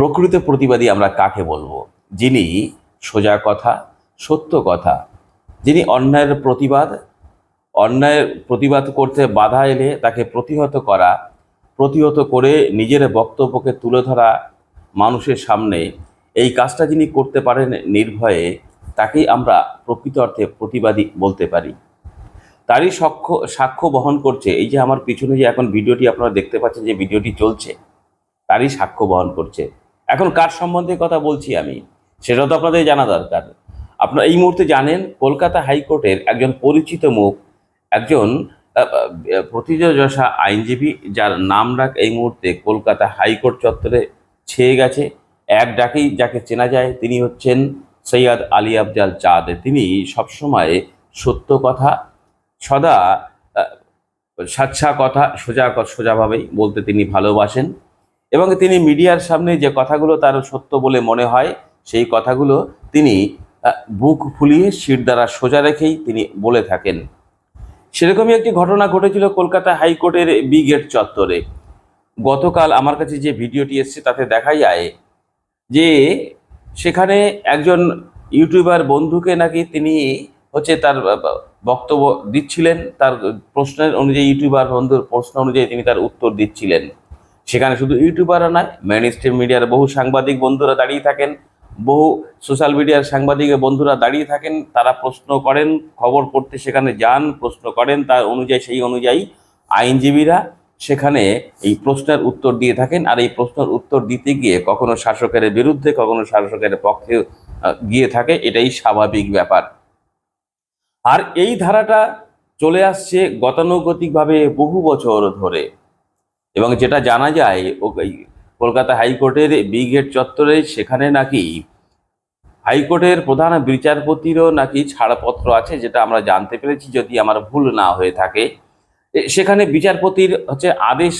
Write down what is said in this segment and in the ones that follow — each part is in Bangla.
প্রকৃত প্রতিবাদী আমরা কাকে বলব? যিনি সোজা কথা, সত্য কথা, যিনি অন্যায়ের প্রতিবাদ অন্যায়ের প্রতিবাদ করতে বাধা এলে তাকে প্রতিহত করা, প্রতিহত করে নিজের বক্তব্যকে তুলে ধরা মানুষের সামনে এই কাজটা যিনি করতে পারেন নির্ভয়ে, তাকেই আমরা প্রকৃত অর্থে প্রতিবাদী বলতে পারি। তারই সাক্ষ্য সাক্ষ্য বহন করছে। এই যে আমার পিছনে যে এখন ভিডিওটি আপনারা দেখতে পাচ্ছেন যে ভিডিওটি চলছে, তারই সাক্ষ্য বহন করছে। এখন কার সম্বন্ধে কথা বলছি আমি? সেটা তো আপনাদের জানা দরকার। আপনারা এই মুহূর্তে জানেন কলকাতা হাইকোর্টের একজন পরিচিত মুখ একজন আহ, আইনজীবী যার নাম ডাক এই মুহূর্তে কলকাতা হাইকোর্ট চত্বরে ছেয়ে গেছে। এক ডাকেই যাকে চেনা যায় তিনি হচ্ছেন সৈয়দ আলী আফজাল চাঁদ। তিনি সবসময় সত্য কথা সদা সাচ্ছা কথা সোজা সোজাভাবেই বলতে তিনি ভালোবাসেন। এবং তিনি মিডিয়ার সামনে যে কথাগুলো তার সত্য বলে মনে হয়, সেই কথাগুলো তিনি বুক ফুলিয়ে শির দ্বারা সোজা রেখেই তিনি বলে থাকেন। সেরকমই একটি ঘটনা ঘটেছিল কলকাতা হাইকোর্টের বি গেট চত্বরে। গতকাল আমার কাছে যে ভিডিওটি এসছে তাতে দেখা যায় যে সেখানে একজন ইউটিউবার বন্ধুকে নাকি তিনি হচ্ছে তার বক্তব্য দিচ্ছিলেন, তার প্রশ্নের অনুযায়ী ইউটিউবার বন্ধুর প্রশ্ন অনুযায়ী তিনি তার উত্তর দিচ্ছিলেন। সেখানে শুধু ইউটিউবাররা নয় মেন স্ট্রিম মিডিয়ার বহু সাংবাদিক বন্ধুরা দাঁড়িয়ে থাকেন, বহু সোশ্যাল মিডিয়ার সাংবাদিক বন্ধুরা দাঁড়িয়ে থাকেন, তারা প্রশ্ন করেন, খবর পড়তে সেখানে যান, প্রশ্ন করেন, তার অনুযায়ী সেই অনুযায়ী আইনজীবীরা সেখানে এই প্রশ্নের উত্তর দিয়ে থাকেন, আর এই প্রশ্নের উত্তর দিতে গিয়ে কখনো শাসকের বিরুদ্ধে, কখনো শাসকের পক্ষে গিয়ে থাকে, এটাই স্বাভাবিক ব্যাপার। আর এই ধারাটা চলে আসছে গতানুগতিকভাবে বহু বছর ধরে। এবং যেটা জানা যায়, ও কলকাতা হাইকোর্টের বি গেট চত্বরে সেখানে নাকি হাইকোর্টের প্রধান বিচারপতিরও নাকি ছাড়পত্র আছে, যেটা আমরা জানতে পেরেছি যদি আমার ভুল না হয়ে থাকে। সেখানে বিচারপতির হচ্ছে আদেশ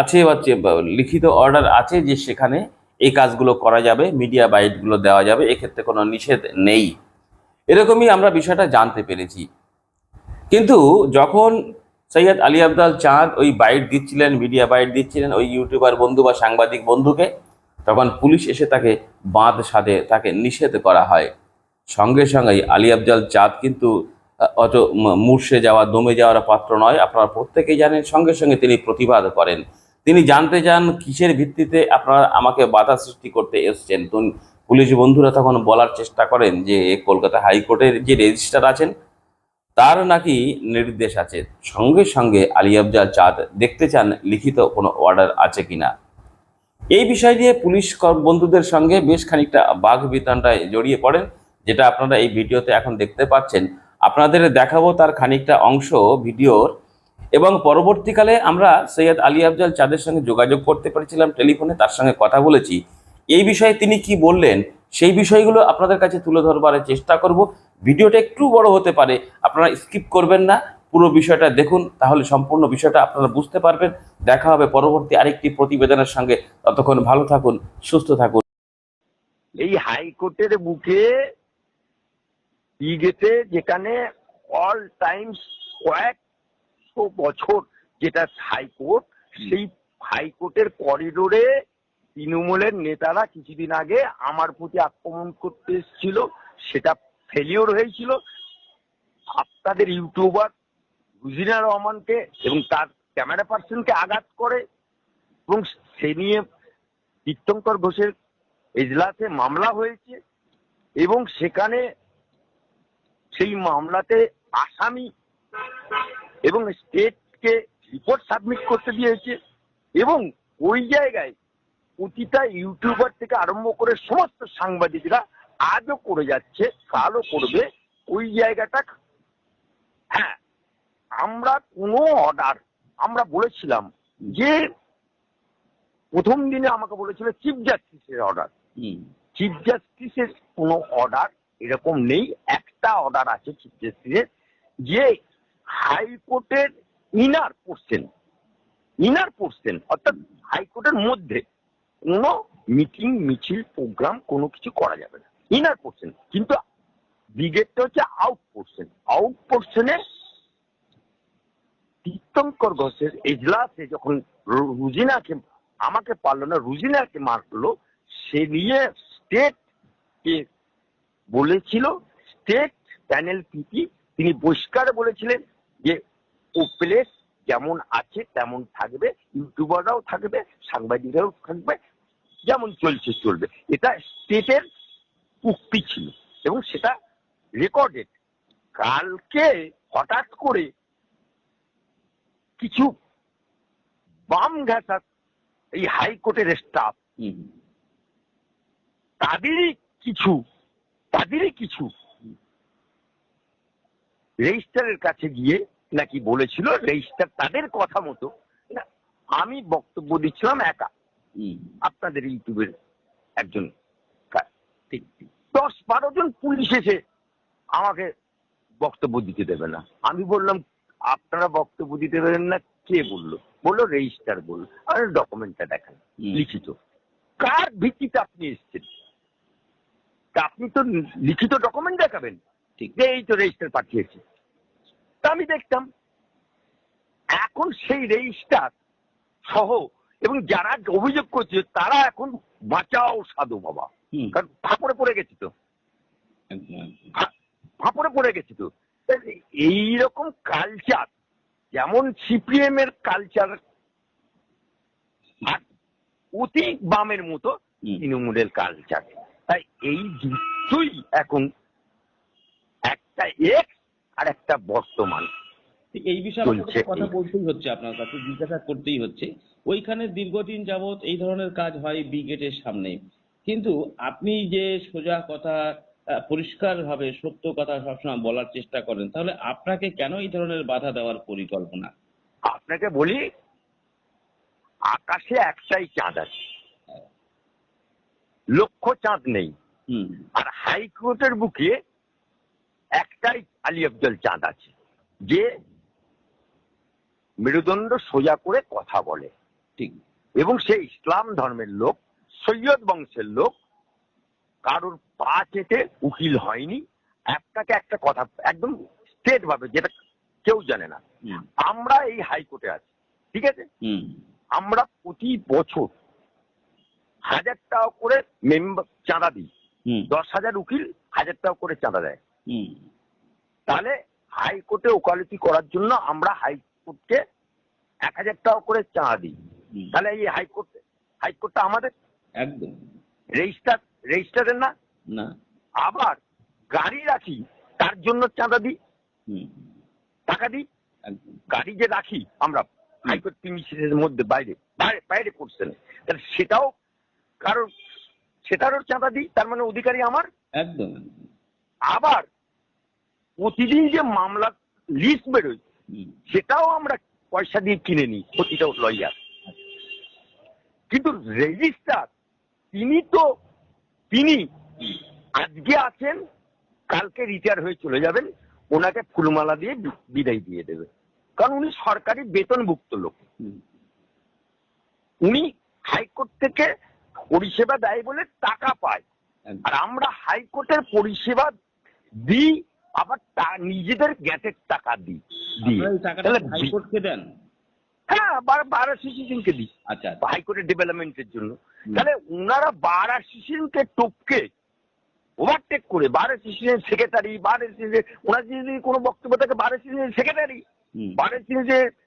আছে হচ্ছে লিখিত অর্ডার আছে যে সেখানে এই কাজগুলো করা যাবে, মিডিয়া বাইটগুলো দেওয়া যাবে, এক্ষেত্রে কোনো নিষেধ নেই। এরকমই আমরা বিষয়টা জানতে পেরেছি। কিন্তু যখন সৈয়দ আলী আবদাল চাঁদ ওই বাইট দিচ্ছিলেন, মিডিয়া বাইট দিচ্ছিলেন, ওই ইউটিউবার বন্ধু বা সাংবাদিক বন্ধুকে। তখন পুলিশ এসে তাকে বাঁধ সাধে, তাকে নিষেধ করা হয়। সঙ্গে সঙ্গেই আলী আফজাল চাঁদ কিন্তু অত মূর্ষে যাওয়া, দমে যাওয়ার পাত্র নয়। আপনারা প্রত্যেকেই জানেন, সঙ্গে সঙ্গে তিনি প্রতিবাদ করেন। তিনি জানতে চান, কিসের ভিত্তিতে আপনারা আমাকে বাধা সৃষ্টি করতে এসছেন। পুলিশ বন্ধুরা তখন বলার চেষ্টা করেন যে কলকাতা হাইকোর্টের যে রেজিস্ট্রার আছেন তার নাকি নির্দেশ আছে। সঙ্গে সঙ্গে আলী আফজাল চাঁদ দেখতে চান লিখিত কোনো অর্ডার আছে কিনা। এই বিষয় নিয়ে পুলিশ বন্ধুদের সঙ্গে বেশ খানিকটা বাঘ বিতানটায় জড়িয়ে পড়েন, যেটা আপনারা এই ভিডিওতে এখন দেখতে পাচ্ছেন। আপনাদের দেখাবো তার খানিকটা অংশ ভিডিওর। এবং পরবর্তীকালে আমরা সৈয়দ আলী আফজাল চাঁদের সঙ্গে যোগাযোগ করতে পেরেছিলাম টেলিফোনে, তার সঙ্গে কথা বলেছি। এই বিষয়ে তিনি কি বললেন, সেই বিষয়গুলো আপনাদের কাছে তুলে ধরবার চেষ্টা করব। ভিডিওটা একটু বড় হতে পারে, আপনারা স্কিপ করবেন না, পুরো বিষয়টা দেখুন, তাহলে সম্পূর্ণ বিষয়টা আপনারা বুঝতে পারবেন। দেখা হবে পরবর্তী আরেকটি প্রতিবেদনের সঙ্গে। ততক্ষণ ভালো থাকুন, সুস্থ থাকুন। এই হাইকোর্টের বুকে গেছে যেখানে অল টাইমস কয়েকশো বছর যেটা হাইকোর্ট, সেই হাইকোর্টের করিডোরে তৃণমূলের নেতারা কিছুদিন আগে আমার প্রতি আক্রমণ করতে এসেছিল, সেটা ফেলিওর হয়েছিল। আপনাদের ইউটিউবার রুজিনা রহমানকে এবং তার ক্যামেরা পার্সনকে আঘাত করে এবং সে নিয়ে তীর্থঙ্কর ঘোষের এজলাসে মামলা হয়েছে এবং সেখানে সেই মামলাতে আসামি এবং স্টেটকে রিপোর্ট সাবমিট করতে দিয়েছে এবং ওই জায়গায় প্রতিটা ইউটিউবার থেকে আরম্ভ করে সমস্ত সাংবাদিকরা আজও করে যাচ্ছে কালও করবে ওই জায়গাটা হ্যাঁ আমরা কোনো অর্ডার আমরা বলেছিলাম যে প্রথম দিনে আমাকে বলেছিল চিফ জাস্টিসের অর্ডার চিফ জাস্টিসের কোনো অর্ডার এরকম নেই একটা অর্ডার আছে চিফ জাস্টিসের যে হাইকোর্টের ইনার পোর্শন ইনার পোর্শন অর্থাৎ হাইকোর্টের মধ্যে কোনো মিটিং মিছিল প্রোগ্রাম কোনো কিছু করা যাবে না। ইনার পোর্শন কিন্তু ব্রিগেডটা হচ্ছে আউট পোর্শন আউট পোর্শনে তীর্থঙ্কর ঘোষের এজলাসে যখন রুজিনাকে, আমাকে পারল না, রুজিনাকে মারলো, সে নিয়ে স্টেট বলেছিল স্টেট প্যানেল পিপি, তিনি বহিষ্কার বলেছিলেন যে, ও প্লেস যেমন আছে, তেমন থাকবে, ইউটিউবাররাও থাকবে, সাংবাদিকরাও থাকবে, যেমন চলছে, চলবে। এটা স্টেটের উক্তি ছিল এবং সেটা রেকর্ডেড কালকে হঠাৎ করে কিছু বাম ঘাসা এই হাইকোর্টের স্টাফ হুম। তাদেরই কিছু তাদেরই কিছু রেজিস্টারের কাছে গিয়ে নাকি বলেছিল রেজিস্টার তাদের কথা মতো। আমি বক্তব্য দিচ্ছিলাম একা। আপনাদের ইউটিউবের একজন দশ বারো জন পুলিশ এসে আমাকে বক্তব্য দিতে দেবে না। আমি বললাম আপনারা বক্তব্য দিতে দেবেন না কে বলল? বলল রেজিস্টার বলল। আর ডকুমেন্টটা দেখান লিখিত। কার ভিত্তিতে আপনি এসেছেন? তা আপনি তো লিখিত ডকুমেন্ট দেখাবেন। ঠিক। যে এই তো রেজিস্টার পাঠিয়েছে। তা আমি দেখতাম এখন সেই রেজিস্টার সহ এবং যারা অভিযোগ করছে তারা এখন বাঁচাও সাধু বাবা। কারণ ফাঁপড়ে পড়ে গেছি তো। একদম একদম। ফা- ফাঁপড়ে পড়ে গেছি তো। এইরকম কালচার যেমন সিপিএম এর কালচার আর অতি বামের মতো তৃণমূলের কালচার তাই এই দুটোই এখন একটা এক্স আর একটা বর্তমান। ঠিক এই বিষয়ে কথা বলতেই হচ্ছে আপনার কাছে জিজ্ঞাসা করতেই হচ্ছে। ওইখানে দীর্ঘদিন যাবত এই ধরনের কাজ হয় বি গেটের সামনে। কিন্তু আপনি যে সোজা কথা আহ, পরিষ্কারভাবে সত্য কথা সবসময় বলার চেষ্টা করেন তাহলে আপনাকে কেন এই ধরনের বাধা দেওয়ার পরিকল্পনা? আপনাকে বলি আকাশে একটাই চাঁদ আছে। লক্ষ চাঁদ নেই। হুম। আর হাইকোর্টের বুকে একটাই আলী আফজল চাঁদ আছে যে মেরুদণ্ড সোজা করে কথা বলে। ঠিক। এবং সে ইসলাম ধর্মের লোক সৈয়দ বংশের লোক। কারোর পা চেটে উকিল হয়নি। একটাকে একটা কথা একদম স্টেট ভাবে যেটা কেউ জানে না। আমরা এই হাইকোর্টে আছি ঠিক আছে? আমরা প্রতি বছর হাজার টাকা করে মেম্বার চাঁদা দিই। দশ হাজার উকিল হাজার টাকা করে চাঁদা দেয়। তাহলে হাইকোর্টে ওকালতি করার জন্য আমরা হাইকোর্টকে এক হাজার টাকা করে চাঁদা দিই। তাহলে এই হাইকোর্ট হাইকোর্টটা আমাদের একদম। রেজিস্টার রেজিস্টারের না? না। আবার গাড়ি রাখি তার জন্য চাঁদা দিই। টাকা দিই? গাড়ি যে রাখি আমরা হাইকোর্ট প্রিমিসের মধ্যে বাইরে বাইরে বাইরে করছেন। তাহলে সেটাও কারোর সেটারও চাঁদা দিই তার মানে অধিকারী আমার? একদম। আবার প্রতিদিন যে মামলা লিস্ট বেরোয় সেটাও আমরা পয়সা দিয়ে কিনে নিই প্রতিটা লয়ার কিন্তু রেজিস্টার তিনি তো তিনি আজকে আছেন কালকে রিটায়ার হয়ে চলে যাবেন ওনাকে ফুলমালা দিয়ে বিদায় দিয়ে দেবে। কারণ উনি সরকারি বেতনভুক্ত লোক। উনি হাইকোর্ট থেকে পরিষেবা দেয় বলে টাকা পায়। আর আমরা হাইকোর্টের পরিষেবা দিই আবার নিজেদের গ্যাসের টাকা দিই আপনারা তাহলে হাইকোর্টকে দেন। হ্যাঁ বার বার অ্যাসোসিয়েশনকে দিই। আচ্ছা আচ্ছা। হাইকোর্টের ডেভেলপমেন্টের জন্য। তাহলে ওনারা টপকে ওভারটেক করে সেক্রেটারি ওনার যদি কোনো বক্তব্য থাকে সেক্রেটারি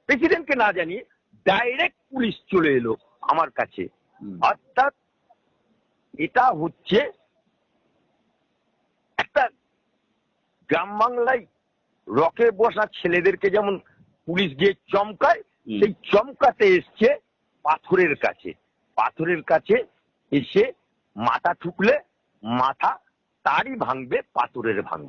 প্রেসিডেন্টকে না জানিয়ে ডাইরেক্ট পুলিশ চলে এলো আমার কাছে। অর্থাৎ এটা হচ্ছে একটা গ্রাম বাংলায় রকে বসা ছেলেদেরকে যেমন পুলিশ গিয়ে চমকায়। সেই চমকাতে এসছে পাথরের কাছে। পাথরের কাছে এসে মাথা ঠুকলে মাথা তারই ভাঙবে, পাথরের ভাঙবে।